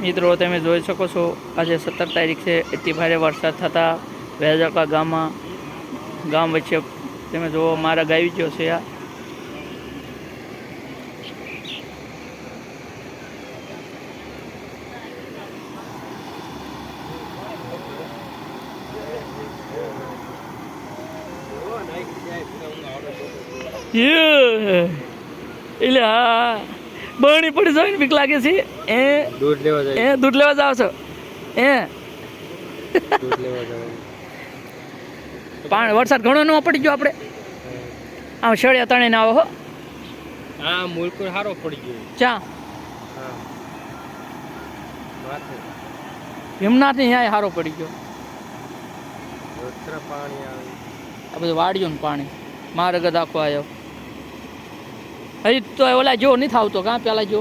મિત્રો તમે જોઈ શકો છો આજે સત્તર તારીખ છે. એટલી ભારે વરસાદ થતાં વેજકા ગામમાં ગામ વચ્ચે તમે જુઓ મારા ગાવી ગયો છે આ. એટલે હા બરણી પડી જાય ને બીક લાગે છે. એ દૂધ લેવા એ દૂધ લેવા જાવ છો? એ. દૂધ લેવા જાય પાણી વરસાદ ઘણો ન પડી ગયો આપણે? આમ શળિયા તણે ના આવો હો. હા મુલકુર સારો પડી ગયો. ચા. હા. ની ન્યાય સારો પડી ગયો. પાણી આવે. આ બધું વાડિયું ને પાણી મારગદ આખો આવ્યો હજી તો ઓલા જો નથી આવતો કાં પેલા જો